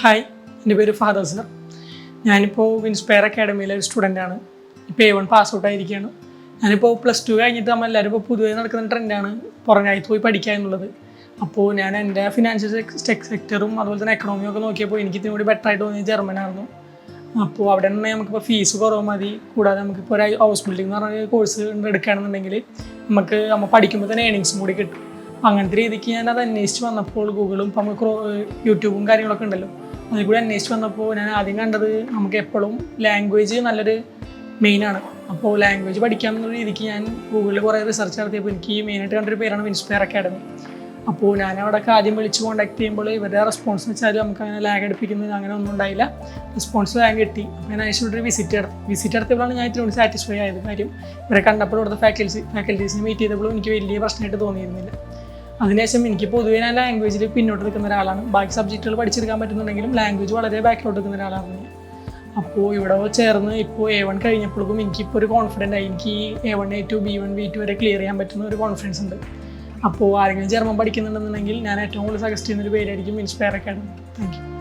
Hi എന്റെ പേര് father sir ഞാനിപ്പോൾ ഇൻസ്പയർ അക്കാഡമിയിലെ ഒരു സ്റ്റുഡന്റ് ആണ്. ഇപ്പോൾ എ വൺ പാസ് ഔട്ട് ആയിരിക്കുകയാണ്. ഞാനിപ്പോൾ പ്ലസ് ടു കഴിഞ്ഞിട്ട് നമ്മൾ എല്ലാവരും ഇപ്പോൾ പൊതുവേ നടക്കുന്ന ട്രെൻഡാണ് പുറം രാജ്യത്ത് പോയി പഠിക്കുക എന്നുള്ളത്. അപ്പോൾ ഞാൻ എന്റെ ഫിനാൻഷ്യൽ സെക്ടറും അതുപോലെ തന്നെ എക്കണോമിയും ഒക്കെ നോക്കിയപ്പോൾ എനിക്ക് ഇതിനോട് ബെറ്റർ ആയിട്ട് തോന്നിയത് ജർമ്മനായിരുന്നു അപ്പോൾ അവിടെ നിന്ന് നമുക്കിപ്പോൾ ഫീസ് കുറവ് മതി. കൂടാതെ നമുക്കിപ്പോൾ ഒരു ഹൗസ് ബിൽഡിംഗ് എന്ന് പറഞ്ഞ കോഴ്സ് എടുക്കുകയാണെന്നുണ്ടെങ്കിൽ നമുക്ക് നമ്മൾ പഠിക്കുമ്പോൾ തന്നെ ഏണിങ്സും കൂടി കിട്ടും. അങ്ങനത്തെ രീതിക്ക് ഞാൻ അത് അന്വേഷിച്ച് വന്നപ്പോൾ ഗൂഗിളും ഇപ്പം നമുക്ക് യൂട്യൂബും കാര്യങ്ങളൊക്കെ ഉണ്ടല്ലോ. അതിൽ കൂടി അന്വേഷിച്ച് വന്നപ്പോൾ ഞാൻ ആദ്യം കണ്ടത് നമുക്ക് എപ്പോഴും ലാംഗ്വേജ് നല്ലൊരു മെയിനാണ് അപ്പോൾ ലാംഗ്വേജ് പഠിക്കാൻ എന്നുള്ള രീതിക്ക് ഞാൻ ഗൂഗിളിൽ കുറേ റിസർച്ച് നടത്തിയപ്പോൾ എനിക്ക് മെയിനായിട്ട് കണ്ടൊരു പേരാണ് വിൻസ്പയർ അക്കാഡമി അപ്പോൾ ഞാൻ അവിടെ ആദ്യം വിളിച്ച് കോൺടാക്ട് ചെയ്യുമ്പോൾ ഇവരുടെ റെസ്പോൺസ് വെച്ചാൽ നമുക്ക് അങ്ങനെ ലാഗ് അടുപ്പിക്കുന്നത് അങ്ങനെ ഒന്നും ഉണ്ടായില്ല. റെസ്പോൺസ് ലാഗ് കിട്ടി. അപ്പോൾ ഞാൻ അയച്ചിട്ടൊരു വിസിറ്റ് നടത്തി. വിസിറ്റ് നടത്തിയപ്പോഴാണ് ഞാൻ ഏറ്റവും സാറ്റിസ്ഫൈ ആയത് കാര്യം. ഇവരെ കണ്ടപ്പോൾ ഇവിടുത്തെ ഫാക്കൽറ്റി ഫാക്കൽറ്റീസിനെ മീറ്റ് ചെയ്തപ്പോഴും എനിക്ക് വലിയ പ്രശ്നമായിട്ട് തോന്നിയിരുന്നില്ല. അതിനുശേഷം എനിക്ക് പൊതുവേ ഞാൻ ലാംഗ്വേജിൽ പിന്നോട്ട് നിൽക്കുന്ന ഒരാളാണ്. ബാക്കി സബ്ജക്റ്റുകൾ പഠിച്ചെടുക്കാൻ പറ്റുന്നുണ്ടെങ്കിലും ലാംഗ്വേജ് വളരെ ബാക്കിലോട്ട് നിൽക്കുന്ന ഒരാളാണ് അപ്പോൾ ഇവിടെ ചേർന്ന് ഇപ്പോൾ എ വൺ കഴിഞ്ഞപ്പോഴേക്കും എനിക്കിപ്പോൾ ഒരു കോൺഫിഡന്റ് ആയി. എനിക്ക് A one A two B one B two വരെ ക്ലിയർ ചെയ്യാൻ പറ്റുന്ന ഒരു കോൺഫിഡൻസ് ഉണ്ട്. അപ്പോൾ ആരെങ്കിലും ജർമ്മൻ പഠിക്കുന്നുണ്ടെന്നുണ്ടെങ്കിൽ ഞാൻ ഏറ്റവും കൂടുതൽ സജസ്റ്റ് ചെയ്യുന്ന ഒരു പേരായിരിക്കും ഇൻസ്പയർ അക്കാഡമി താങ്ക് യു